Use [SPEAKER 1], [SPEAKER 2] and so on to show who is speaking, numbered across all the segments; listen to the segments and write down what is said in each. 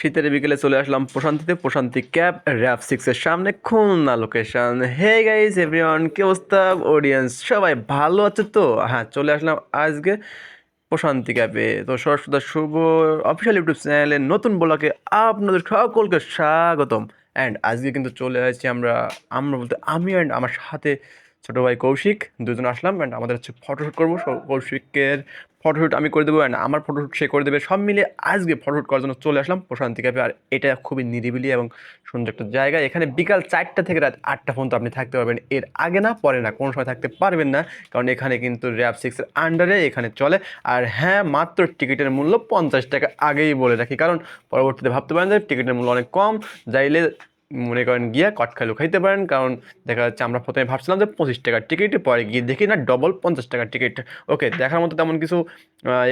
[SPEAKER 1] শীতের বিকেলে চলে আসলাম প্রশান্তিতে, প্রশান্তি ক্যাব র্যাপ সিক্সের সামনে Khulna location hey guys everyone কি অবস্থা? অডিয়েন্স সবাই ভালো আছে তো? হ্যাঁ চলে আসলাম আজকে প্রশান্তি ক্যাবে তো সরস্বতী শুভ অফিসিয়াল ইউটিউব চ্যানেলে নতুন ব্লগে আপনাদের সকলকে স্বাগতম। অ্যান্ড আজকে কিন্তু চলে আসছি আমরা আমরা বলতে আমি অ্যান্ড আমার সাথে ছোটো ভাই কৌশিক, দুজন আসলাম অ্যান্ড আমাদের হচ্ছে ফটোশ্যুট করব। কৌশিকের ফটোশ্যুট আমি করে দেবো অ্যান্ড আমার ফটোশ্যুট সে করে দেবে। সব মিলে আজকে ফটোশ্যুট করার জন্য চলে আসলাম প্রশান্তি ক্যাফে আর এটা খুবই নিরিবিলি এবং সুন্দর একটা জায়গা। এখানে বিকাল চারটা থেকে রাত আটটা পর্যন্ত আপনি থাকতে পারবেন। এর আগে না, পরে না, কোনো সময় থাকতে পারবেন না। কারণ এখানে কিন্তু র্যাপ সিক্সের আন্ডারে এখানে চলে। আর হ্যাঁ মাত্র টিকিটের মূল্য পঞ্চাশ টাকা আগেই বলে রাখি। কারণ পরবর্তীতে ভাবতে পারেন যে টিকিটের মূল্য অনেক কম। যাইলে মনে করেন গিয়া কট খাইলেও খাইতে পারেন, কারণ দেখা যাচ্ছে আমরা প্রথমে ভাবছিলাম যে পঁচিশ টাকার টিকিট পরে গিয়ে দেখি না ডবল পঞ্চাশ টাকার টিকিট ওকে দেখার মতো তেমন কিছু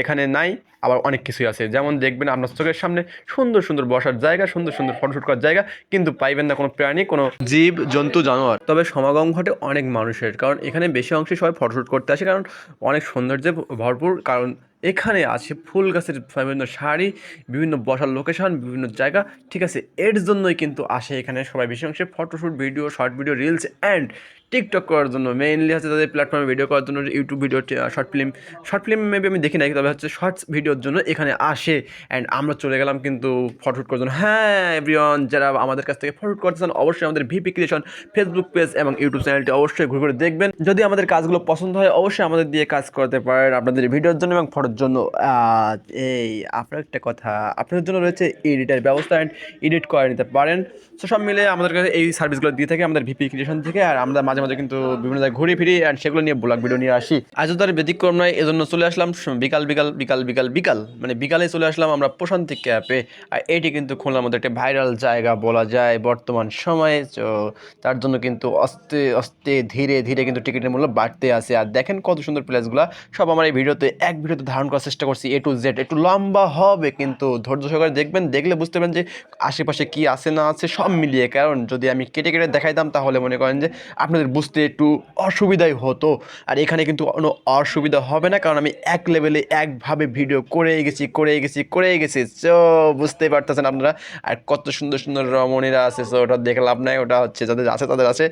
[SPEAKER 1] এখানে নাই, আবার অনেক কিছুই আছে। যেমন দেখবেন আপনার চোখের সামনে সুন্দর সুন্দর বসার জায়গা, সুন্দর সুন্দর ফটোশ্যুট করার জায়গা, কিন্তু পাইবেন না কোনো প্রাণী, কোনো জীব, জন্তু, জানোয়ার। তবে সমাগম ঘটে অনেক মানুষের, কারণ এখানে বেশি অংশে সবাই ফটোশ্যুট করতে আসে, কারণ অনেক সৌন্দর্যে ভরপুর, কারণ এখানে আছে ফুল গাছের বিভিন্ন শাড়ি, বিভিন্ন বসার লোকেশন বিভিন্ন জায়গা। ঠিক আছে, এর জন্যই কিন্তু আসে এখানে সবাই। বেশি অংশে photoshoot video short video reels and TikTok করার জন্য মেইনলি হচ্ছে তাদের প্ল্যাটফর্মে ভিডিও করার জন্য YouTube video short film short film maybe আমি দেখি নাই, তবে হচ্ছে শর্টস ভিডিওর জন্য এখানে আসে। অ্যান্ড আমরা চলে গেলাম কিন্তু ফটোশ্যুট করার জন্য। হ্যাঁ এভরিওয়ান যারা আমাদের কাছ থেকে ফটোশ্যুট করতে চান, অবশ্যই আমাদের V P creation Facebook page এবং ইউটিউব চ্যানেলটি অবশ্যই ঘুরে ঘুরে দেখবেন। যদি আমাদের কাজগুলো পছন্দ হয়, অবশ্যই আমাদের দিয়ে কাজ করতে পারেন আপনাদের ভিডিওর জন্য এবং ফটোর জন্য। এই, আপনার একটা কথা, আপনাদের জন্য রয়েছে এডিটের ব্যবস্থা অ্যান্ড এডিট করে নিতে পারেন। তো সব মিলে আমাদের কাছে এই সার্ভিসগুলো দিয়ে থাকে আমাদের ভিপি ক্রিয়েশন থেকে, আর আমরা মাঝে মাঝে মাঝে কিন্তু বিভিন্ন জায়গায় ঘুরে ফিরি অ্যান্ড সেগুলো নিয়ে ব্লগ ভিডিও নিয়ে আসি। আজও তার ব্যতিক্রম নয়, এজন্য চলে আসলাম বিকাল বিকাল বিকাল বিকাল বিকাল। মানে বিকালে চলে আসলাম আমরা প্রশান্তি ক্যাপে আর এটি কিন্তু খুলনার মধ্যে একটা ভাইরাল জায়গা বলা যায় বর্তমান সময়ে। তার জন্য কিন্তু আস্তে আস্তে ধীরে ধীরে কিন্তু টিকিটের মূল্য বাড়তে আছে। আর দেখেন কত সুন্দর প্লেসগুলো। সব আমার এই ভিডিওতে এক ভিডিওতে ধারণ করার চেষ্টা করছি এ টু জেড একটু লম্বা হবে কিন্তু ধৈর্য সহকারে দেখবেন, দেখলে বুঝতে পারবেন যে আশেপাশে কি আছে না আছে সব মিলিয়ে। কারণ যদি আমি কেটে কেটে দেখাইতাম তাহলে মনে করেন যে আপনাদের বুঝতে একটু অসুবিধাই হতো। আর এখানে কিন্তু কোনো অসুবিধা হবে না, কারণ আমি এক লেভেলে একভাবে ভিডিও করে গেছি করে গেছি করে গেছি তো বুঝতেই পারতেছেন আপনারা? আর কত সুন্দর সুন্দর রমণীরা আছে সো ওটা দেখে লাভ নাই, ওটা হচ্ছে যাদের আছে, তাদের আছে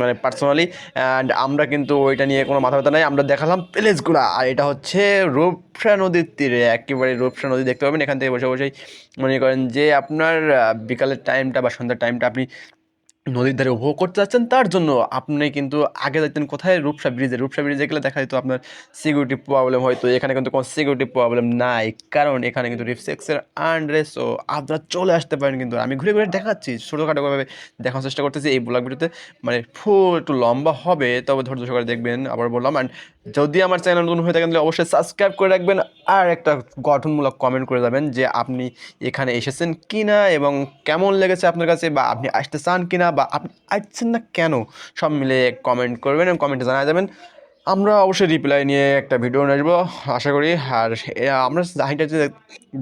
[SPEAKER 1] মানে পার্সোনালি অ্যান্ড আমরা কিন্তু ওইটা নিয়ে কোনো মাথা ব্যথা নাই, আমরা দেখালাম প্লেসগুলো। আর এটা হচ্ছে রূপসা নদীর তীরে, একেবারে রূপসা নদী দেখতে পাবেন। এখান থেকে বসে বসেই মনে করেন যে আপনার বিকালের টাইমটা বা সন্ধ্যার টাইমটা আপনি নদীর ধারে উপভোগ করতে যাচ্ছেন, তার জন্য আপনি কিন্তু আগে যাইতেন কোথায়? রূপসা ব্রিজে। রূপসা ব্রিজে গেলে দেখা যেত আপনার সিকিউরিটি প্রবলেম হয়তো। এখানে কিন্তু কোনো সিকিউরিটি প্রবলেম নাই। কারণ এখানে কিন্তু রিফসেক্সের আন্ডারে ও আপনারা চলে আসতে পারেন কিন্তু। আমি ঘুরে ঘুরে দেখাচ্ছি ছোটোখাটোভাবে দেখার চেষ্টা করতেছি এই ব্লগ ভিডিওতে। মানে ফুল একটু লম্বা হবে, তবে ধৈর্য সহকারে দেখবেন, আবার বললাম। অ্যান্ড যদি আমার চ্যানেল নতুন হয়ে থাকেন তাহলে অবশ্যই সাবস্ক্রাইব করে রাখবেন আর একটা গঠনমূলক কমেন্ট করে যাবেন যে আপনি এখানে এসেছেন কি না এবং কেমন লেগেছে আপনার কাছে বা আপনি আসতে চান কি না বা আপনি আসছেন না কেন সব মিলে কমেন্ট করবেন এবং কমেন্টে জানা যাবেন। আমরা অবশ্যই রিপ্লাই নিয়ে একটা ভিডিও নিয়ে আসব, আশা করি। আর আমরা জাহিটা যে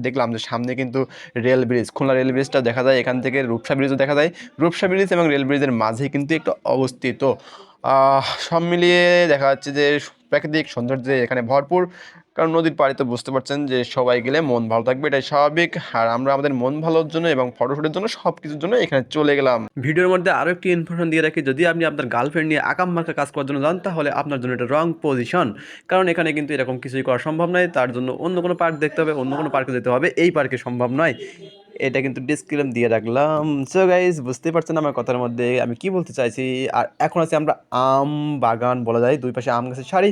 [SPEAKER 1] দেখলাম যে সামনে কিন্তু রেল ব্রিজ খুলনা রেল ব্রিজটা দেখা যায়, এখান থেকে রূপসা ব্রিজও দেখা যায়। রূপসা ব্রিজ এবং রেল ব্রিজের মাঝে কিন্তু একটু অবস্থিত। সব মিলিয়ে দেখা যাচ্ছে যে প্রাকৃতিক সৌন্দর্যে এখানে ভরপুর। কারণ নদীর পাড়ে তো বুঝতে পারছেন যে সবাই গেলে মন ভালো থাকবে, এটাই স্বাভাবিক। আর আমরা আমাদের মন ভালোর জন্য এবং ফটোশুটের জন্য সব কিছুর জন্য এখানে চলে গেলাম। ভিডিওর মধ্যে আরও একটি ইনফরমেশন দিয়ে রাখি, যদি আপনি আপনার গার্লফ্রেন্ড নিয়ে আকাম মার্কা কাজ করার জন্য যান, তাহলে আপনার জন্য এটা রং পজিশন কারণ এখানে কিন্তু এরকম কিছুই করা সম্ভব নয়, তার জন্য অন্য কোনো পার্ক দেখতে হবে, অন্য কোনো পার্কে যেতে হবে, এই পার্কে সম্ভব নয়। এটা কিন্তু ডিসক্লেম দিয়ে রাখলাম। সো গাইজ বুঝতেই পারছেন আমার কথার মধ্যে আমি কি বলতে চাইছি? আর এখন আছে আমরা আম বাগান বলা যায়। দুই পাশে আম গাছের সারি,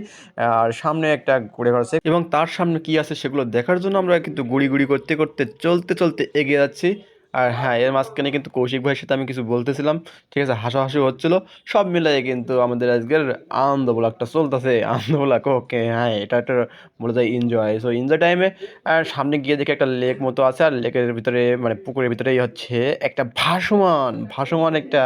[SPEAKER 1] আর সামনে একটা ঘুরে ঘর আছে। এবং তার সামনে কি আছে সেগুলো দেখার জন্য আমরা কিন্তু গুড়ি গুড়ি করতে করতে, চলতে চলতে এগিয়ে যাচ্ছি। আর হ্যাঁ এর মাঝখানে কিন্তু কৌশিক ভাইয়ের সাথে আমি কিছু বলতেছিলাম। ঠিক আছে, হাসাহাসি হচ্ছিল। সব মিলাই কিন্তু আমাদের আজকের আনন্দ ব্লগটা চলতেছে। আনন্দ ব্লগ, ওকে হ্যাঁ এটা একটা বলা যায় এনজয় সো এনজয় টাইমে আর সামনে গিয়ে দেখে একটা লেক মতো আছে, আর লেকের ভিতরে মানে পুকুরের ভিতরেই হচ্ছে একটা ভাসমান ভাসমান একটা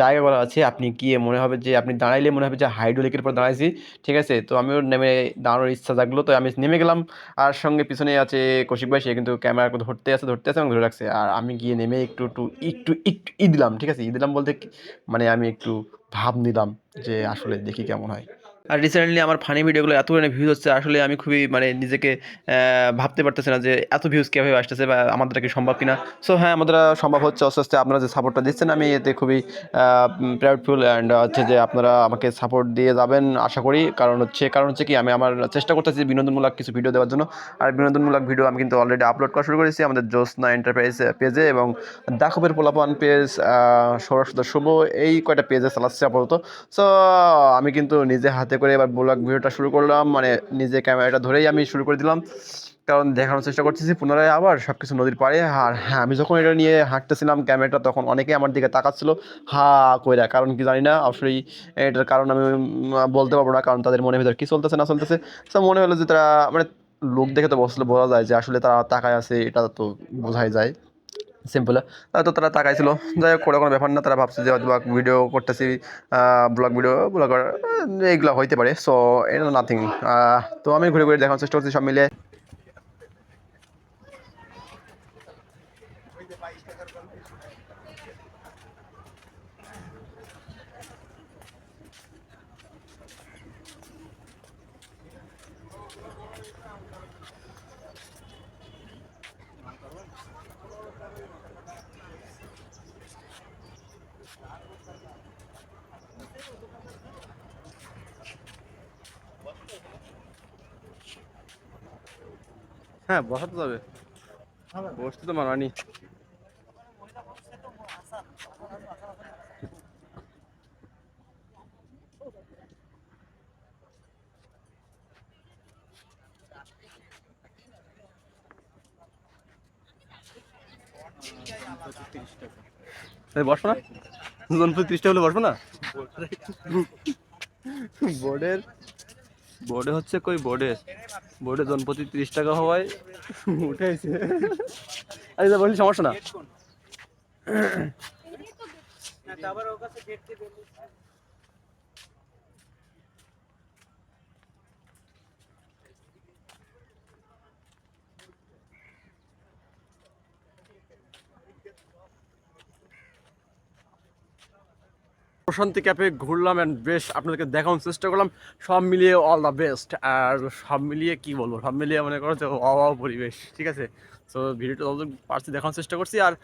[SPEAKER 1] জায়গা করা আছে। আপনি গিয়ে মনে হবে যে, আপনি দাঁড়াইলে মনে হবে যে হাইড্রো লেকের উপর দাঁড়াইছি। ঠিক আছে, তো আমিও নেমে দাঁড়ানোর ইচ্ছা জাগলো, তো আমি নেমে গেলাম। আর সঙ্গে পিছনে আছে কৌশিক ভাই, সে কিন্তু ক্যামেরা ধরতে আছে ধরতে আছে এবং ধরে রাখছে। আর আমি গিয়ে নেমে একটু একটু একটু একটু ই দিলাম, ঠিক আছে? ই দিলাম বলতে মানে আমি একটু ভাব নিলাম যে আসলে দেখি কেমন হয়। আর রিসেন্টলি আমার ফানি ভিডিওগুলো এত পরিমাণে ভিউজ হচ্ছে, আসলে আমি খুবই মানে নিজেকে ভাবতে পারতেছি না যে এত ভিউজ কীভাবে আসতেছে বা আমাদের কি সম্ভব কিনা। সো হ্যাঁ আমাদের সম্ভব হচ্ছে আস্তে আস্তে আপনারা যে সাপোর্টটা দিচ্ছেন, আমি এতে খুবই প্রাউডফুল অ্যান্ড হচ্ছে যে আপনারা আমাকে সাপোর্ট দিয়ে যাবেন আশা করি। কারণ হচ্ছে কারণ হচ্ছে কি, আমি আমার চেষ্টা করতেছি বিনোদনমূলক কিছু ভিডিও দেওয়ার জন্য। আর বিনোদনমূলক ভিডিও আমি কিন্তু অলরেডি আপলোড করা শুরু করেছি আমাদের জোসনা এন্টারপ্রাইজ পেজে এবং দাখবের পোলাপান পেজ সৌরাষ্ট্র শুভ, এই কয়টা পেজে চালাচ্ছি আপাতত। সো আমি কিন্তু নিজে হাতে করে এবার ব্লগ ভিডিওটা শুরু করলাম। মানে নিজে ক্যামেরাটা ধরেই আমি শুরু করে দিলাম। কারণ দেখানোর চেষ্টা করতেছি, পুনরায় আবার সব কিছু নদীর পাড়ে। আর হ্যাঁ আমি যখন এটা নিয়ে হাঁটতেছিলাম ক্যামেরাটা, তখন অনেকেই আমার দিকে তাকাচ্ছিল। হা কইরা, কারণ কি জানি না অবশ্যই এটার কারণ আমি বলতে পারব না, কারণ তাদের মনের ভিতর কী চলতেছে, না চলতেছে। তো মনে হলো যে তারা মানে লোক দেখে তো বসলে বোঝা যায় যে আসলে তারা তাকায় আছে, এটা তো বোঝাই যায়। সিম্পল তো তারা তাকাইছিল। যাই হোক, কোনো ব্যাপার না, তারা ভাবছে যে হয়তো ভিডিও করতেছি ব্লগ ভিডিও ব্লগার এইগুলো হইতে পারে। সো এটা নাথিং তো আমি ঘুরে ঘুরে দেখার চেষ্টা করছি সব মিলে হ্যাঁ বসাতে যাবে বসতে তো মানানি। বসবো না। জনপ্রতি ত্রিশটা হলে বসবো না? বোর্ডের বোর্ডে হচ্ছে কই? বোর্ডে। বোর্ডে জনপ্রতি ত্রিশ টাকা হওয়ায়। উঠেছে। আরে বলি সমস্যা না। প্রশান্তি ক্যাফে ঘুরলাম অ্যান্ড বেশ আপনাদেরকে দেখানোর চেষ্টা করলাম। সব মিলিয়ে অল দ্য বেস্ট আর সব মিলিয়ে কি বলব? সব মিলিয়ে মনে করো যে অভাব পরিবেশ। ঠিক আছে? তো ভিডিওটা যতদূর পারছি দেখানোর চেষ্টা করছি। আর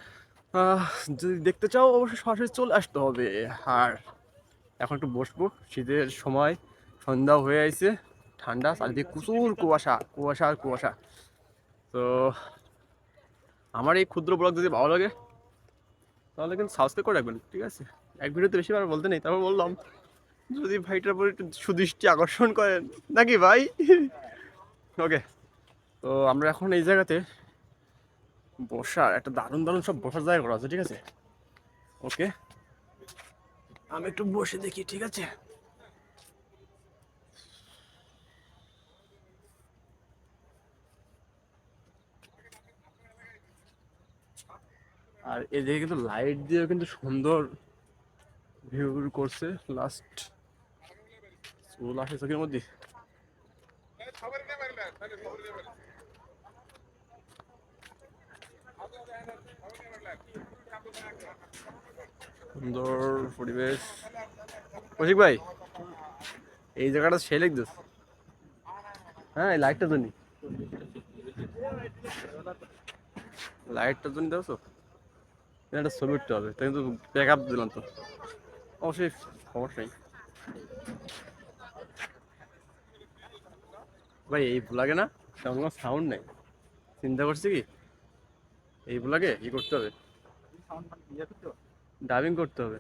[SPEAKER 1] যদি দেখতে চাও, অবশ্যই সরাসরি চলে আসতে হবে। আর এখন একটু বসবো। শীতের সময় সন্ধ্যা হয়ে আইছে। ঠান্ডা, চারিদিকে প্রচুর কুয়াশা। কুয়াশা আর কুয়াশা। তো আমার এই ক্ষুদ্র ব্লগ যদি ভালো লাগে, তাহলে কিন্তু সাবস্ক্রাইব করে রাখবেন। ঠিক আছে? এক ভিডিওতে বেশি বার বলতে নেই, তারপর বললাম, যদি ভাইটার উপর একটু সুদৃষ্টি আকর্ষণ করেন। নাকি ভাই? ওকে তো আমরা এখন এই জায়গাতে বসার, একটা দারুণ দারুণ সব বসার জায়গা করা আছে, ঠিক আছে? ওকে আমি একটু বসে দেখি, ঠিক আছে? আর এদিকে কিন্তু লাইট দিয়েও কিন্তু সুন্দর ভিউ করছে লাস্ট চুল আসে চোখের মধ্যে সুন্দর পরিবেশ। কৌশিক ভাই, এই জায়গাটা সে লিখছিস হ্যাঁ এই লাইটটা জন্য লাইটটার জন্য দেখছ একটা ছবি উঠতে হবে, তাই কিন্তু ব্যাক আপ দিলাম তো। অবশ্যই অবশ্যই নেই ভাই এই ভুলাগে না তেমন কোনো সাউন্ড নেই। চিন্তা করছি কি? এই ভুলাগে ই করতে হবে। ডাবিং করতে হবে।